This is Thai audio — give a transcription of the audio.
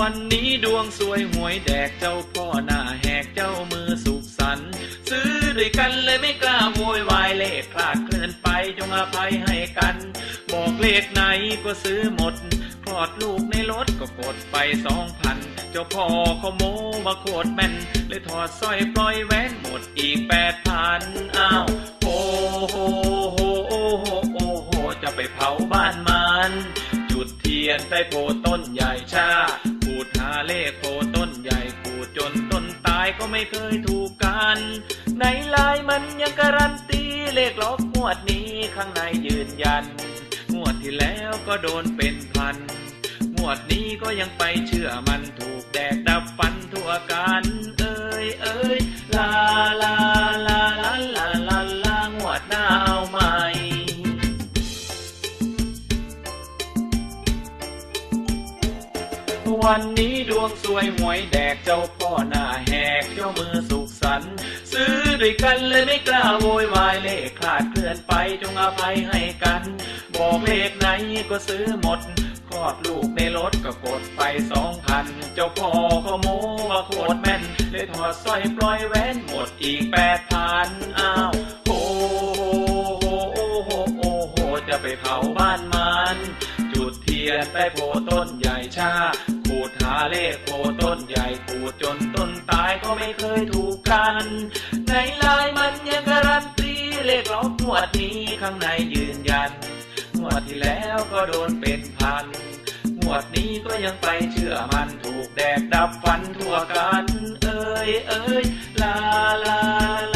วันนี้ดวงสวยหวยแดกเจ้าพ่อหน้าแหกเจ้ามือสุขสันต์ซื้อด้วยกันเลยไม่กล้าโวยวายเลขคลาดเคลื่อนไปจงอภัยให้กัน บอกเลขไหนก็ซื้อหมดคลอดลูกในรถก็กดไปสองพันเจ้าพ่อเขาโมมาโคตรแม่นเลยถอดสร้อยปล่อยแหวนหมดอีกแปดพันอ้าวโอ้โหโหโอ้โหโอ้โหจะไปเผาบ้านมัน จุดเทียนใต้โพต้นใหญ่ชาขูดหา เลขโคต้นใหญ่ขูดจนต้นตายก็ไม่เคยถูกกัน ในลายมันยังการันตีเลขล็อกงวดนี้ข้างในยืนยัน งวดที่แล้วก็โดนเป็นพัน งวดนี้ก็ยังไปเชื่อมันถูกแดกดับฟันทั่วกัน วันนี้ดวงสวยหวยแดกเจ้าพ่อหน้าแหกเจ้ามือสุขสันต์ซื้อด้วยกันเลยไม่กล้าโวยวายเลขคลาดเคลื่อนไปจงอภัยให้กัน บอกเลขไหนก็ซื้อหมดคลอดลูกในรถก็กดไปสองพัน เจ้าพ่อขโมว่าโคตรแม่น เลยถอดสร้อยปล่อยแหวนหมดอีกแปดพันอ้าวโอ้โหโอ้โหโอ้โหจะไปเผาบ้านมัน จุดเทียนใต้โพต้นใหญ่ชา หาเลขโพต้นใหญ่ขูดจนต้นตายก็ไม่เคยถูกกัน ในลายมันยังการันตีเลขล็อกงวดนี้ข้างในยืนยันงวดที่แล้วก็โดนเป็นพันงวดนี้ก็ยังไปเชื่อมันถูกแดกดับฟันทั่วกัน เอ้ยเอ้ยลาลาลา